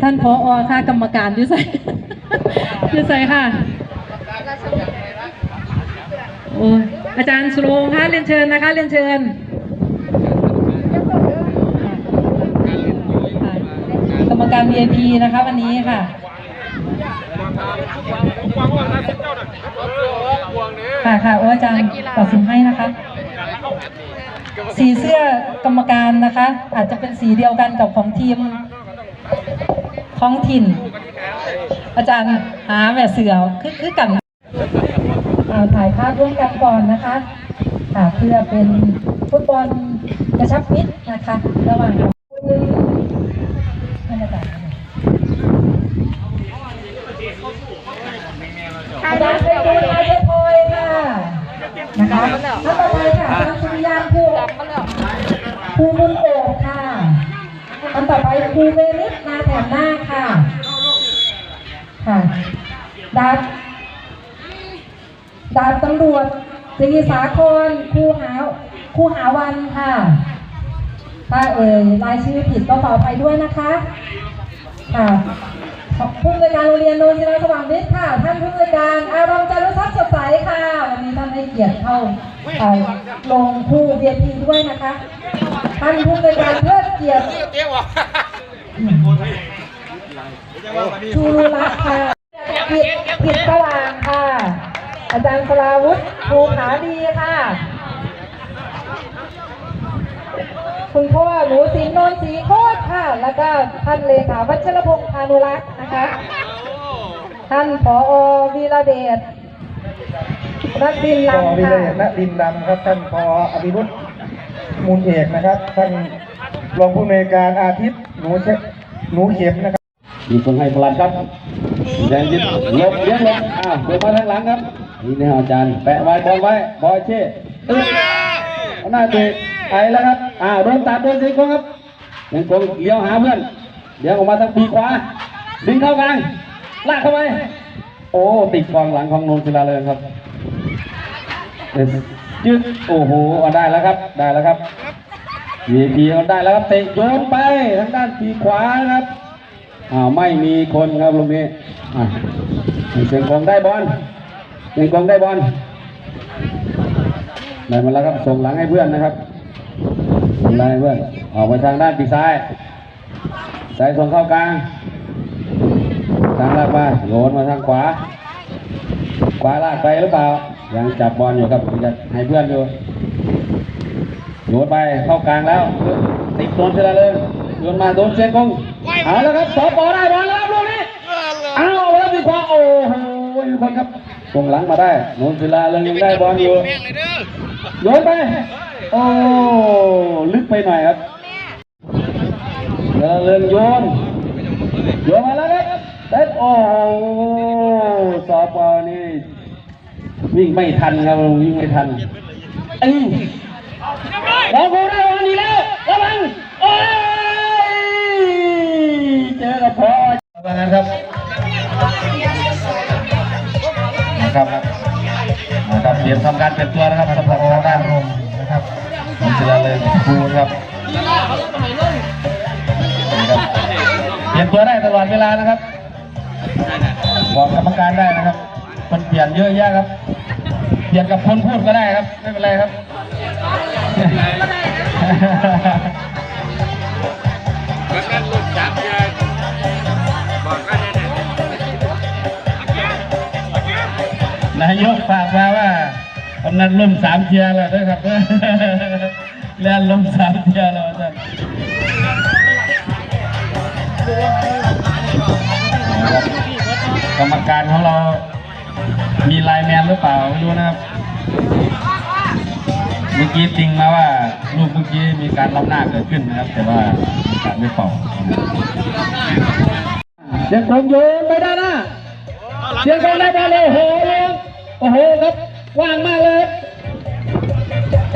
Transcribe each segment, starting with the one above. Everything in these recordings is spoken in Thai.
ท่านพออค่ะกรรมการยุ่ใส่ยุ่ใส่ค่ะโอ้อาจารย์สุรงค่ะเรียนเชิญนะคะ เรียนเชิญกรรมการ VIP นะคะวันนี้ค่ะค่ะค่ะโอ้อาจารย์ตัดสินให้นะคะ สีเสื้อกรรมการนะคะ อาจจะเป็นสีเดียวกันกับของทีม ท้องถิ่น อาจารย์หาแบบเสือคือคือกันอ่าถ่ายภาพร่วมกันก่อนนะคะค่ะเพื่อเป็นฟุตบอลกระชับมิตรนะคะ ระหว่างบรรยากาศอาจารย์ไปดูนายพอยค่ะนะคะแล้วต่อไปค่ะอาจารย์สุริยานภูครูบุญโอบค่ะ อันต่อไปครูเวนิสนาแถมหน้าค่ะ ค่ะดาบดาบตำรวจตรีสาครครูหาครูหาวันค่ะ ถ้าเอ่ยรายชื่อผิดก็ขออภัยด้วยนะคะ ค่ะผู้อำนวยการโรงเรียนโนนศิลาสว่างวิทย์ค่ะ ท่านผู้อำนวยการอารมณ์จารุทรัพย์สดใสค่ะ วันนี้ท่านให้เกียรติเข้าลงผู้เวียทีด้วยนะคะ ท่านผู้อำนวยการเทิดเกียรติชูรุรัตน์ค่ะผิดผิดสว่างค่ะ อาจารย์สราวุฒิภูผาดีค่ะ คุณพ่อหนูสินนนท์ศรีโคตรค่ะ แล้วก็ท่านเลขาวัชรพงษ์พานุรักษ์นะคะ ท่านผอวีระเดชรักดินพอลำวิค่ะเลศและดินดำครับท่านพออภิรุต มูลเอกนะครับ ท่านรองผู้อำนวยการอาทิตย์หนูเชหนูเข็มนะครับมีคนให้พลันครับแดงยึดลบเลี้ยงลบอ้าวเดินมาทางหลังครับนี่นะอาจารย์แปะไว้บอลไว้บอยเช่ตึ้งเอาหน้าเตะไปแล้วครับอ้าวโดนตัดโดนสิงคงครับยังคงเลี้ยวหาเพื่อนเลี้ยวออกมาทางปีขวาดึงเข้ากลางลากเข้าไปโอ้ติดกองหลังของนนทศิลาเลยครับ ยึดโอ้โหเอาได้แล้วครับได้แล้วครับ VIP เอาได้แล้วครับเตะโยนไปทางด้านปีขวานะครับอ่าวไม่มีคนครับลูกนี้อ่าเสียงกองได้บอลเสียงกองได้บอลได้มาแล้วครับส่งหลังให้เพื่อนนะครับส่งหลังให้เพื่อนออกไปทางด้านปีซ้ายซ้ายส่งเข้ากลางทางลากมาโยนมาทางขวาขวาลากไปหรือเปล่า ยังจับบอลอยู่ครับจะให้เพื่อนอยู่โยนไปเข้ากลางแล้วติดโดนเชลาเลยโยนมาโดนเชียงกงเอาแล้วครับสอปอได้บอลแล้วครับลูกนี้เอาแล้วดีกว่าโอ้โหมีคนครับส่งหลังมาได้โนนศิลาเลยยังได้บอลอยู่โยนไปโอ้ลึกไปหน่อยครับเดินเรื่องโยนโยนมาแล้วครับเต็ดโอ้โหสอปอนี่ วิ่งไม่ทันครับวิ่งไม่ทันเอ้ยเราโกได้วันนี้แล้วระวังโอ้ยเจอกับพอประมาณครับนะครับนะครับเตรียมทำการเปลี่ยนตัวนะครับสำหรับทางด้านลมนะครับผมจะเลยครูครับนะครับเปลี่ยนตัวได้ตลอดเวลานะครับบอกกรรมการได้นะครับ มันเปลี่ยนเยอะแยะครับ เปลี่ยนกับคนพูดก็ได้ครับ ไม่เป็นไรครับนายกฝากมาว่ากำนันล่มสามเทียร์แล้วนะครับเล่นล่มสามเทียร์แล้วอาจารย์กรรมการของเรา มีไลน์แมนหรือเปล่าไม่รู้นะครับ เมื่อกี้ติงมาว่าลูกเมื่อกี้มีการล้ำหน้าเกิดขึ้นนะครับ แต่ว่ามีการไม่เป่าเสียงคงโยนไปด้านหน้าเสียงคงได้บอลเลยโอ้โหโอ้โหครับว่างมากเลย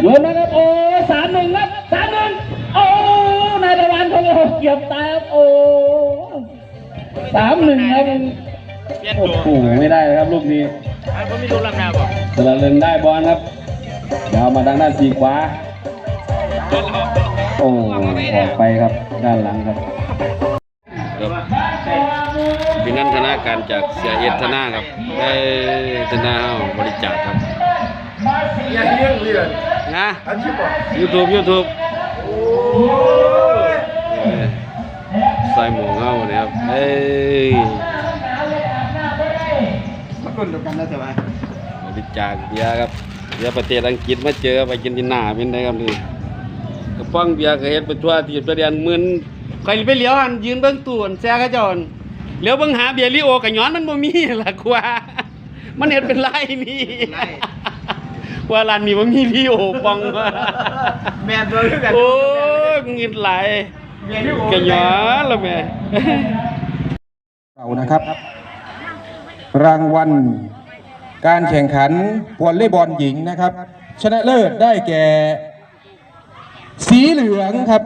โยนมาครับโอ้สามหนึ่งครับสามหนึ่งโอ้นายตะวันคงโอ้เกียบตาครับโอ้สามหนึ่งครับ โอ้โหไม่ได้เลยครับลูกนี้ผมมีดูลำนาบอกสระเริงได้บอลครับยาวมาทางด้านปีกขวาโอ้ออกไปครับด้านหลังครับนันทนาการจากเสียเอธนาครับได้ธนาเฮาบริจาคครับอย่าเลี้ยงเรียนนะอาชีพบ่ YouTube YouTube เอ้ยใส่หมวกเฮาเนี่ยครับเอ้ ยมาคนเดียวกันแล้วแต่ว่าบริจาคเบียร์ครับเบียร์ประเทศอังกฤษมาเจอไปกินที่หน้าเป็นไงครับนี่กระป๋องเบียร์ก็เฮ็ดไปทั่วที่ประเดียนหมื่นใครไปเหลียวหันยืนเบิ่งตู้อันแซ่เขาเจอนเหลียวเบิ่งหาเบียร์ลิโอก็ย้อนมันบ่มีล่ะกว่า มันเฮ็ดเป็นไรนี่ว่าร้านนี้บ่มีลิโอปองว่าแม่นตัวคือกันโอ้ยเงินไหลายแม่นที่โอ้ก็ย้อนแล้วแม่เรานะครับ รางวัล การแข่งขันวอลเลย์บอลหญิงนะครับ ชนะเลิศได้แก่ สีเหลืองครับ